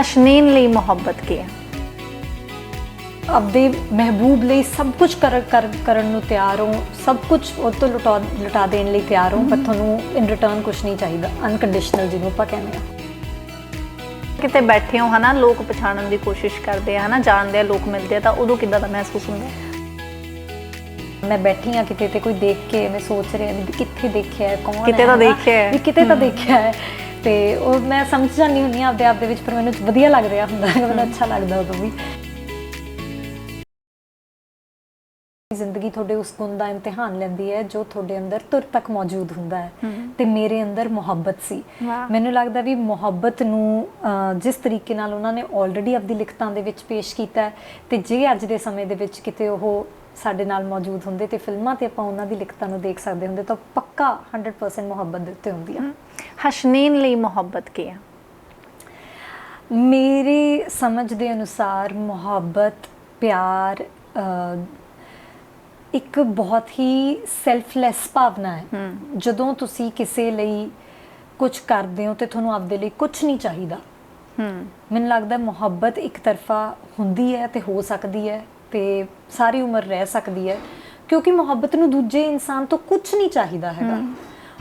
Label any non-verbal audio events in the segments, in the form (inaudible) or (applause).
ਹਸ਼ਨੀਨ ਲਈ ਮੁਹੱਬਤ ਕੀ ਹੈ ਆਪਦੇ ਮਹਿਬੂਬ ਲਈ ਸਭ ਕੁਝ ਕਰ, ਕਰ ਕਰਨ ਨੂੰ ਤਿਆਰ ਹੋ ਸਭ ਕੁਝ ਉਹ ਤੋਂ ਲੁਟਾ ਲੁਟਾ ਦੇਣ ਲਈ ਤਿਆਰ ਹੋ ਪਰ ਤੁਹਾਨੂੰ ਇਨ ਰਿਟਰਨ ਕੁਝ ਨਹੀਂ ਚਾਹੀਦਾ ਅਨਕੰਡੀਸ਼ਨਲ ਜਿਹਨੂੰ ਆਪਾਂ ਕਹਿੰਦੇ ਆ ਕਿਤੇ ਬੈਠੇ ਹੋ ਹਨਾ ਲੋਕ ਪਛਾਣਨ ਦੀ ਕੋਸ਼ਿਸ਼ ਕਰਦੇ ਆ ਹਨਾ ਜਾਣਦੇ ਆ ਲੋਕ ਮਿਲਦੇ ਆ ਤਾਂ ਉਦੋਂ ਕਿੱਦਾਂ ਦਾ ਮਹਿਸੂਸ ਹੁੰਦਾ? ਮੈਂ ਬੈਠੀ ਆ ਕਿਤੇ ਤੇ ਕੋਈ ਦੇਖ ਕੇ ਮੈਂ ਸੋਚ ਰਿਹਾ ਵੀ ਕਿੱਥੇ ਦੇਖਿਆ ਹੈ ਕੌਣ ਹੈ ਕਿਤੇ ਤਾਂ? ਦੇਖਿਆ ਹੈ। ਵੀ ਕਿਤੇ ਤਾਂ। ਦੇਖਿਆ ਹੈ ਤੇ ਉਹ ਮੈਂ ਸਮਝ ਜਾਂਦੀ ਆ ਆਪਦੇ ਆਪ ਦੇ ਵਿੱਚ ਪਰ ਮੈਨੂੰ ਵਧੀਆ ਲੱਗ ਰਿਹਾ ਹੁੰਦਾ ਹੈ ਮੈਨੂੰ ਅੱਛਾ ਲੱਗਦਾ ਉਦੋਂ ਵੀ ਜ਼ਿੰਦਗੀ ਤੁਹਾਡੇ ਉਸ ਗੁਣ ਦਾ ਇਮਤਿਹਾਨ ਲੈਂਦੀ ਹੈ ਜੋ ਤੁਹਾਡੇ ਅੰਦਰ ਤੁਰ ਤੱਕ ਮੌਜੂਦ ਹੁੰਦਾ ਹੈ। ਤੇ ਮੇਰੇ ਅੰਦਰ ਮੁਹੱਬਤ ਸੀ। ਮੈਨੂੰ ਲੱਗਦਾ ਵੀ ਮੁਹੱਬਤ ਨੂੰ ਜਿਸ ਤਰੀਕੇ ਨਾਲ ਉਹਨਾਂ ਨੇ ਆਲਰੇਡੀ ਆਪਦੀ ਲਿਖਤਾਂ ਦੇ ਵਿੱਚ ਪੇਸ਼ ਕੀਤਾ ਤੇ ਜੇ ਅੱਜ ਦੇ ਸਮੇਂ ਦੇ ਵਿੱਚ ਕਿਤੇ ਉਹ ਸਾਡੇ ਨਾਲ ਮੌਜੂਦ ਹੁੰਦੇ ਤੇ ਫਿਲਮਾਂ ਤੇ ਆਪਾਂ ਉਹਨਾਂ ਦੀ ਲਿਖਤਾਂ ਨੂੰ ਦੇਖ ਸਕਦੇ ਹੁੰਦੇ ਤਾਂ ਪੱਕਾ 100% ਮੁਹੱਬਤ ਦੇ ਉੱਤੇ ਹੁੰਦੀ ਆ। ਹਸ਼ਨੀਨ ਲਈ ਮੁਹੱਬਤ ਕੀ ਹੈ ਮੇਰੀ ਸਮਝ ਦੇ ਅਨੁਸਾਰ ਮੁਹੱਬਤ ਪਿਆਰ ਇੱਕ ਬਹੁਤ ਹੀ ਸੈਲਫਲੈਸ ਭਾਵਨਾ ਹੈ। ਜਦੋਂ ਤੁਸੀਂ ਕਿਸੇ ਲਈ ਕੁਝ ਕਰਦੇ ਹੋ ਤੇ ਤੁਹਾਨੂੰ ਆਪਦੇ ਲਈ ਕੁਝ ਨਹੀਂ ਚਾਹੀਦਾ ਹੂੰ ਮੈਨੂੰ ਲੱਗਦਾ ਮੁਹੱਬਤ ਇੱਕ ਤਰਫਾ ਹੁੰਦੀ ਹੈ ਤੇ ਹੋ ਸਕਦੀ ਹੈ। ਤੇ ਸਾਰੀ ਉਮਰ ਰਹਿ ਸਕਦੀ ਹੈ ਕਿਉਂਕਿ ਮੁਹੱਬਤ ਨੂੰ ਦੂਜੇ ਇਨਸਾਨ ਤੋਂ ਕੁਝ ਨਹੀਂ ਚਾਹੀਦਾ ਹੈਗਾ।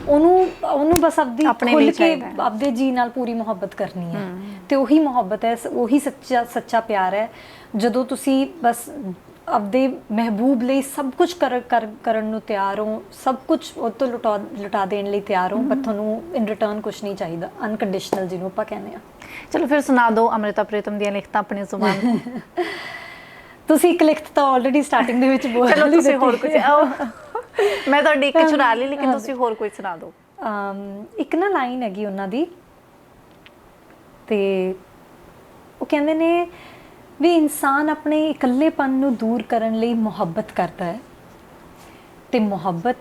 ਉਹਨੂੰ ਉਹਨੂੰ ਬਸ ਆਪਦੀ ਆਪਣੇ ਖੁੱਲ ਕੇ। ਆਪਦੇ ਜੀ ਨਾਲ ਪੂਰੀ ਮੁਹੱਬਤ ਕਰਨੀ ਹੈ। ਤੇ ਉਹੀ ਮੁਹੱਬਤ ਹੈ ਉਹੀ ਸੱਚਾ ਸੱਚਾ ਪਿਆਰ ਹੈ। ਜਦੋਂ ਤੁਸੀਂ ਬਸ ਆਪਦੇ ਮਹਿਬੂਬ ਲਈ ਸਭ ਕੁਝ ਕਰ, ਕਰ ਕਰਨ ਨੂੰ ਤਿਆਰ ਹੋ ਸਭ ਕੁਝ ਉਹ ਤੋਂ ਲੁਟਾ ਲੁਟਾ ਦੇਣ ਲਈ ਤਿਆਰ ਹੋ ਪਰ ਤੁਹਾਨੂੰ ਇਨ ਰਿਟਰਨ ਕੁਝ ਨਹੀਂ ਚਾਹੀਦਾ ਅਨਕੰਡੀਸ਼ਨਲ ਜਿਹਨੂੰ ਆਪਾਂ ਕਹਿੰਦੇ ਆ ਚਲੋ ਫਿਰ ਸੁਣਾ ਦਿਓ ਅਮ੍ਰਿਤਾ ਪ੍ਰੀਤਮ ਦੀਆਂ ਲਿਖਤਾਂ ਆਪਣੀ ਜ਼ੁਬਾਨ (laughs) ਤੁਸੀਂ ਇੱਕ ਲਿਖਤ ਤਾਂ ਆਲਰੇਡੀ ਸਟਾਰਟਿੰਗ ਦੇ ਵਿੱਚ ਬੋਲ ਚਲੋ ਹੀ ਤੁਸੀਂ ਹੋਰ ਕੁਝ ਮੈਂ ਤੁਹਾਡੀ ਇੱਕ ਚੁਰਾ ਲਈ ਲੇਕਿਨ ਤੁਸੀਂ ਹੋਰ ਕੋਈ ਸੁਣਾ ਦਿਓ। ਅਮ, ਇੱਕ ਨਾ ਲਾਈਨ ਹੈਗੀ ਉਹਨਾਂ ਦੀ। ਤੇ ਉਹ ਕਹਿੰਦੇ ਨੇ ਵੀ ਇਨਸਾਨ ਆਪਣੇ ਇਕੱਲੇਪਨ ਨੂੰ ਦੂਰ ਕਰਨ ਲਈ ਮੁਹੱਬਤ ਕਰਦਾ ਹੈ। ਤੇ ਮੁਹੱਬਤ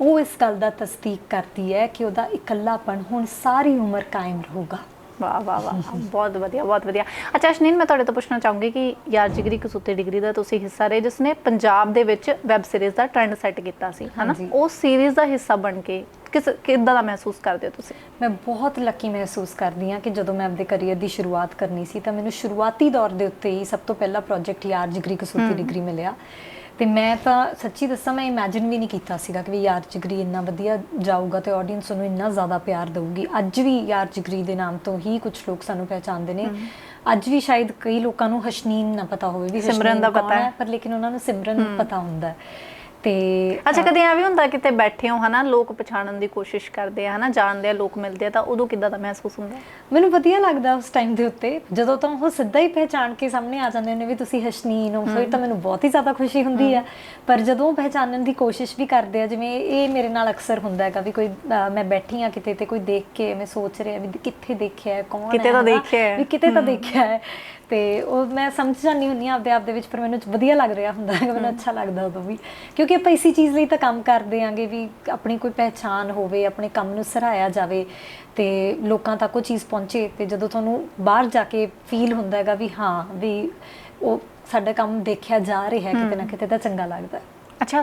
ਉਹ ਇਸ ਗੱਲ ਦਾ ਤਸਦੀਕ ਕਰਦੀ ਹੈ ਕਿ ਉਹਦਾ ਇਕੱਲਾਪਨ ਹੁਣ ਸਾਰੀ ਉਮਰ ਕਾਇਮ ਰਹੂਗਾ। ਵਾਹ ਵਾਹ ਵਾਹ। ਬਹੁਤ ਵਧੀਆ ਬਹੁਤ ਵਧੀਆ। ਅੱਛਾ ਅਸ਼ਨੀਨ ਮੈਂ ਤੁਹਾਡੇ ਤੋਂ ਪੁੱਛਣਾ ਚਾਹੂੰਗੀ ਕਿ ਯਾਰ ਜਿਗਰੀ ਕਸੂਤੇ ਡਿਗਰੀ ਦਾ ਤੁਸੀਂ ਹਿੱਸਾ ਰਹੇ ਜਿਸ ਨੇ ਪੰਜਾਬ ਦੇ ਵਿੱਚ ਵੈਬ ਸੀਰੀਜ਼ ਦਾ ਟ੍ਰੈਂਡ ਸੈੱਟ ਕੀਤਾ ਸੀ ਹਨਾ। ਉਸ ਸੀਰੀਜ਼ ਦਾ ਹਿੱਸਾ ਬਣ ਕੇ ਕਿਸ ਕਿੱਦਾਂ ਦਾ ਮਹਿਸੂਸ ਕਰਦੇ ਹੋ ਤੁਸੀਂ? ਮੈਂ ਬਹੁਤ ਲੱਕੀ ਮਹਿਸੂਸ ਕਰਦੀ ਹਾਂ ਕਿ ਜਦੋਂ ਮੈਂ ਆਪਣੇ ਕੈਰੀਅਰ ਦੀ ਸ਼ੁਰੂਆਤ ਕਰਨੀ ਸੀ ਤਾਂ ਮੈਨੂੰ ਸ਼ੁਰੂਆਤੀ ਦੌਰ ਦੇ ਉੱਤੇ ਹੀ ਸਭ ਤੋਂ ਪਹਿਲਾ ਪ੍ਰੋਜੈਕਟ ਯਾਰ ਜਿਗਰੀ ਕਸੂਤੀ ਡਿਗਰੀ ਮਿਲਿਆ। ਤੇ ਮੈਂ ਤਾਂ ਸੱਚੀ ਦੱਸਾਂ ਮੈਂ ਇਮੇਜਿਨ ਵੀ ਨਹੀਂ ਕੀਤਾ ਸੀਗਾ ਕਿ ਵੀ ਯਾਰ ਜਿਗਰੀ ਇੰਨਾ ਵਧੀਆ ਜਾਊਗਾ ਤੇ ਆਡੀਅנס ਨੂੰ ਇੰਨਾ ਜ਼ਿਆਦਾ ਪਿਆਰ ਦੇਊਗੀ ਅੱਜ ਵੀ ਯਾਰ ਜਿਗਰੀ ਦੇ ਨਾਮ ਤੋਂ ਹੀ ਕੁਝ ਲੋਕ ਸਾਨੂੰ ਪਹਿਚਾਨਦੇ ਨੇ ਅੱਜ ਵੀ ਸ਼ਾਇਦ ਕਈ ਲੋਕਾਂ ਨੂੰ ਹਸ਼ਨੀਨ ਨਾ ਪਤਾ ਹੋਵੇ ਵੀ ਸਿਮਰਨ ਦਾ ਪਤਾ ਹੈ। ਪਰ ਲੇਕਿਨ ਉਹਨਾਂ ਨੂੰ ਸਿਮਰਨ ਪਤਾ ਹੁੰਦਾ ਹੈ। ਤੇ ਅੱਛਾ ਕਦੇ ਐਵੇਂ ਹੁੰਦਾ ਕਿਤੇ ਬੈਠੇ ਹੋ ਹਨਾ ਲੋਕ ਪਛਾਣਨ ਦੀ ਕੋਸ਼ਿਸ਼ ਕਰਦੇ ਆ ਹਨਾ ਜਾਣਦੇ ਆ ਲੋਕ ਮਿਲਦੇ ਆ ਤਾਂ ਉਦੋਂ ਕਿੱਦਾਂ ਦਾ ਮਹਿਸੂਸ ਹੁੰਦਾ? ਮੈਨੂੰ ਵਧੀਆ ਲੱਗਦਾ ਉਸ ਟਾਈਮ ਦੇ ਉੱਤੇ ਜਦੋਂ ਤਾਂ ਉਹ ਸਿੱਧਾ ਹੀ ਪਹਿਚਾਣ ਕੇ ਸਾਹਮਣੇ ਆ ਜਾਂਦੇ ਨੇ ਵੀ ਤੁਸੀਂ ਹਸ਼ਨੀਨ ਹੋ ਫਿਰ ਤਾਂ ਮੈਨੂੰ ਬਹੁਤ ਹੀ ਜ਼ਿਆਦਾ ਖੁਸ਼ੀ ਹੁੰਦੀ ਹੈ ਪਰ ਜਦੋਂ ਉਹ ਦੀ ਕੋਸ਼ਿਸ਼ ਵੀ ਕਰਦੇ ਆ ਜਿਵੇਂ ਇਹ ਮੇਰੇ ਨਾਲ ਅਕਸਰ ਹੁੰਦਾ ਹੈਗਾ ਵੀ ਕੋਈ ਮੈਂ ਬੈਠੀ ਆ ਕਿਤੇ ਤੇ ਕੋਈ ਦੇਖ ਕੇ ਮੈਂ ਸੋਚ ਰਿਹਾ ਵੀ ਕਿੱਥੇ ਦੇਖਿਆ ਹੈ ਕੌਣ ਹੈ ਕਿਤੇ ਤਾਂ ਹਨਾ? ਦੇਖਿਆ ਹੈ। ਵੀ ਕਿਤੇ ਤਾਂ ਦੇਖਿਆ ਹੈ। ਤੇ ਉਹ ਮੈਂ ਸਮਝ ਜਾਂਦੀ ਹੁੰਦੀ ਆ ਆਪਦੇ ਆਪ ਦੇ ਵਿੱਚ ਪਰ ਮੈਨੂੰ ਵਧੀਆ ਲੱਗ ਰਿਹਾ ਹੁੰਦਾ ਹੈ ਮੈਨੂੰ ਅੱਛਾ ਲੱਗਦਾ ਉਦੋਂ ਵੀ। ਕਿਉਂਕਿ ਆਪਾਂ ਇਸੇ ਚੀਜ਼ ਲਈ ਤਾਂ ਕੰਮ ਕਰਦੇ ਆਂਗੇ ਵੀ ਆਪਣੀ ਕੋਈ ਪਹਿਚਾਨ ਹੋਵੇ ਆਪਣੇ ਕੰਮ ਨੂੰ ਸਰਾਇਆ ਜਾਵੇ ਤੇ ਲੋਕਾਂ ਤੱਕ ਉਹ ਚੀਜ਼ ਪਹੁੰਚੇ ਤੇ ਜਦੋਂ ਤੁਹਾਨੂੰ ਬਾਹਰ ਜਾ ਕੇ ਫੀਲ ਹੁੰਦਾ ਹੈਗਾ ਵੀ ਹਾਂ ਵੀ ਉਹ ਸਾਡਾ ਕੰਮ ਦੇਖਿਆ ਜਾ ਰਿਹਾ ਹੈ ਕਿਤੇ ਨਾ ਕਿਤੇ ਤਾਂ ਚੰਗਾ ਲੱਗਦਾ। ਹੈ ਅੱਛਾ